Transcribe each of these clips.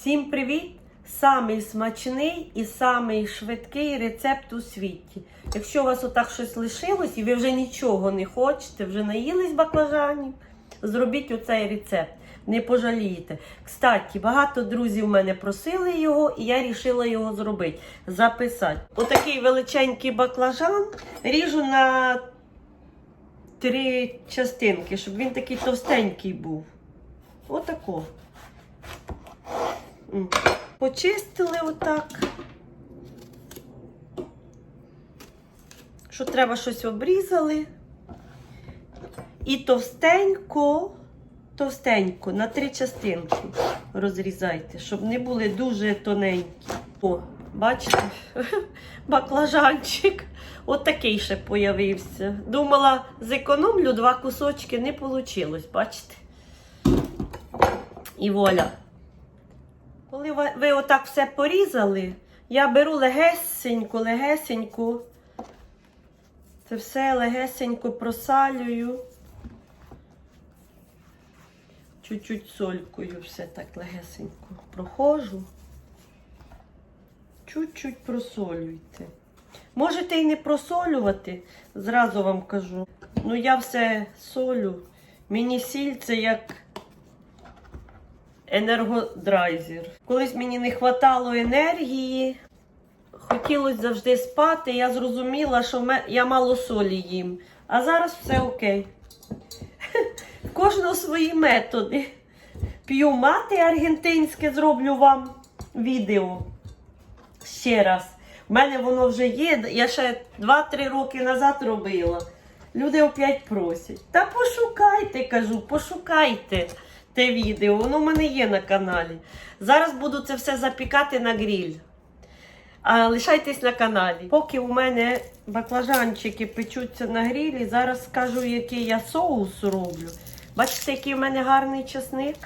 Всім привіт! Самий смачний і самий швидкий рецепт у світі. Якщо у вас отак щось лишилось і ви вже нічого не хочете, вже наїлись баклажанів, зробіть оцей рецепт. Не пожалієте. Кстати, багато друзів мене просили його, і я вирішила його зробити. Записати. Отакий величенький баклажан ріжу на три частинки, щоб він такий товстенький був. Отако. Почистили отак. Що треба щось обрізали. І товстенько, товстенько на три частинки розрізайте, щоб не були дуже тоненькі. О, бачите, баклажанчик. От ще появився. Думала, зекономлю два кусочки, не вийшло, бачите? І воля. Коли ви, отак все порізали, я беру легесенько, легесенько. Це все легесенько просалюю. Чуть-чуть солькою все так легесенько прохожу. Чуть-чуть просолюйте. Можете і не просолювати, зразу вам кажу. Ну я все солю. Мені сіль це як енергодрайзер. Колись мені не вистачало енергії, хотілося завжди спати. Я зрозуміла, що я мало солі їм. А зараз все окей. Кожного свої методи. П'ю мати аргентинське, зроблю вам відео. Ще раз. У мене воно вже є. Я ще 2-3 роки назад робила. Люди опять просять. Та пошукайте, кажу, пошукайте те відео. Воно в мене є на каналі. Зараз буду це все запікати на гриль. А лишайтесь на каналі. Поки у мене баклажанчики печуться на грилі, зараз скажу, який я соус роблю. Бачите, який у мене гарний чесник?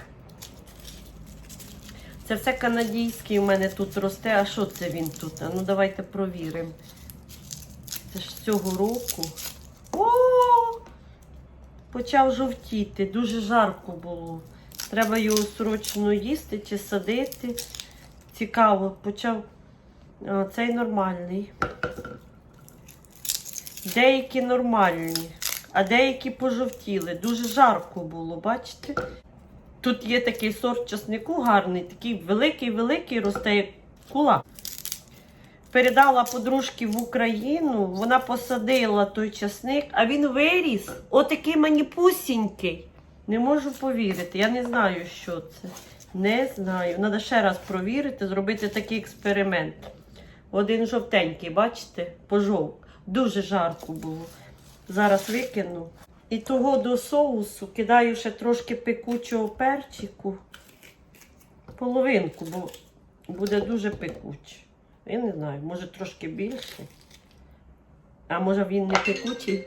Це все канадійський у мене тут росте. А що це він тут? А ну давайте провіримо. Це ж цього року. О! Почав жовтіти, дуже жарко було. Треба його срочно їсти чи садити. Цікаво, почав. А, цей нормальний. Деякі нормальні, а деякі пожовтіли. Дуже жарко було, бачите? Тут є такий сорт часнику гарний, такий великий-великий росте як кулак. Передала подружки в Україну, вона посадила той часник, а він виріс. Отакий маніпусінький. Не можу повірити. Я не знаю, що це. Не знаю. Треба ще раз провірити, зробити такий експеримент. Один жовтенький, бачите, пожовк. Дуже жарко було. Зараз викину. І того до соусу кидаю ще трошки пекучого перчику. Половинку, бо буде дуже пекуче. Я не знаю, може трошки більше. А може він не пекучий?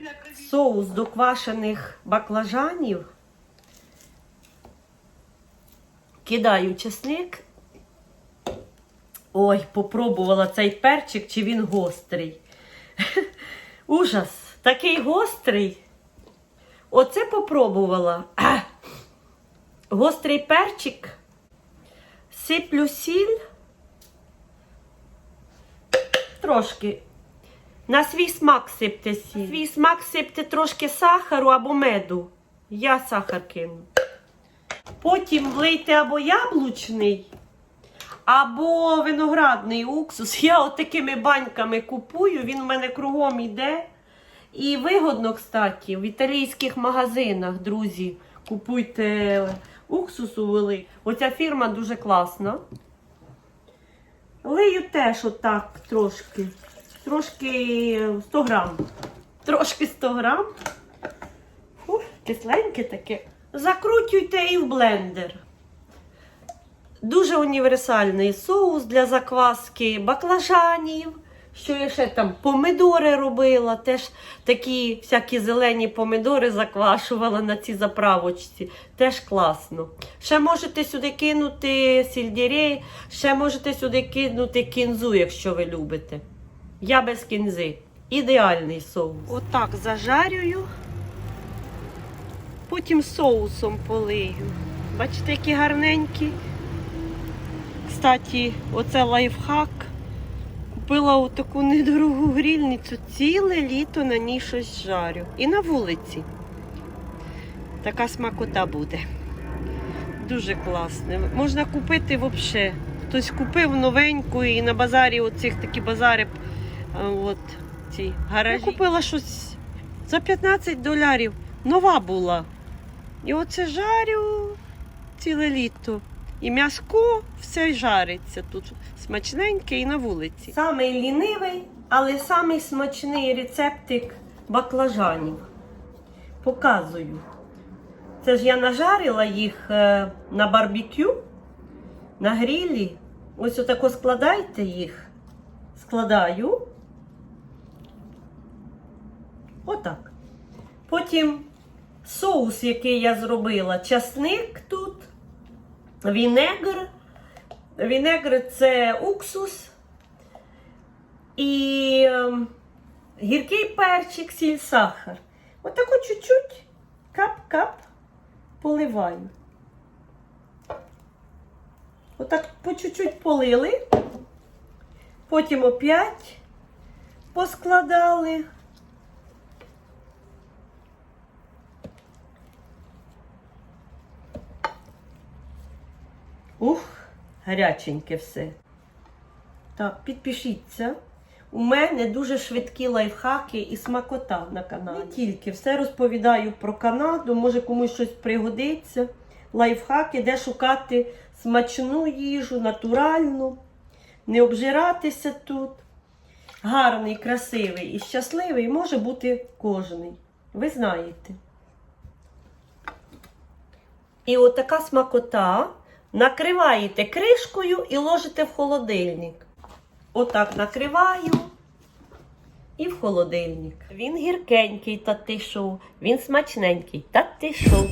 De l'après-midi. Соус до квашених баклажанів. Кидаю чесник. Ой, попробувала цей перчик, чи він гострий. Ужас, такий гострий. Оце попробувала. Гострий перчик. Сиплю сіль. Трошки. На свій смак сипте сіль. На свій смак сипте трошки сахару або меду. Я сахар кину. Потім влийте або яблучний, або виноградний уксус. Я от такими баньками купую, він в мене кругом йде. І вигодно, кстати, в італійських магазинах, друзі, купуйте уксусу великий. Оця фірма дуже класна. Лию теж отак трошки. Трошки 100 грам. Трошки 100 грам. Фу, кисленьке таке. Закрутюйте і в блендер. Дуже універсальний соус для закваски баклажанів, Що я ще там помидори робила, теж такі всякі зелені помидори заквашувала на цій заправочці. Теж класно. Ще можете сюди кинути сільдірей, ще можете сюди кинути кінзу, якщо ви любите. Я без кінзи. Ідеальний соус. Отак зажарюю, потім соусом полию. Бачите, які гарненькі. Кстати, оце лайфхак. Купила отаку недорогу грільницю, ціле літо на ній щось жарю. І на вулиці. Така смакота буде. Дуже класне. Можна купити взагалі. Хтось купив новеньку і на базарі оцих такі базари. От ці гаражі. Я купила щось за 15 долярів. Нова була. І оце жарю ціле літо. І м'яско все жариться тут смачненьке і на вулиці. Самий лінивий, але самий смачний рецептик баклажанів. Показую. Це ж я нажарила їх е, на барбекю, на грілі. Ось отако складайте їх. Складаю. Отак. Потім соус, який я зробила, часник тут, вінегр. Вінегр це уксус і ем, гіркий перчик, сіль, сахар. Отако чуть-чуть кап-кап поливаю. Отак по чуть-чуть полили. Потім опять поскладали. Ух, гаряченьке все. Так, підпишіться. У мене дуже швидкі лайфхаки і смакота на каналі. Не тільки все розповідаю про Канаду, може комусь щось пригодиться. Лайфхаки, де шукати смачну їжу, натуральну, не обжиратися тут. Гарний, красивий і щасливий може бути кожний. Ви знаєте. І отака смакота накриваєте кришкою і ложите в холодильник. Отак накриваю і в холодильник. Він гіркенький, та ти шо, Він смачненький, та ти що?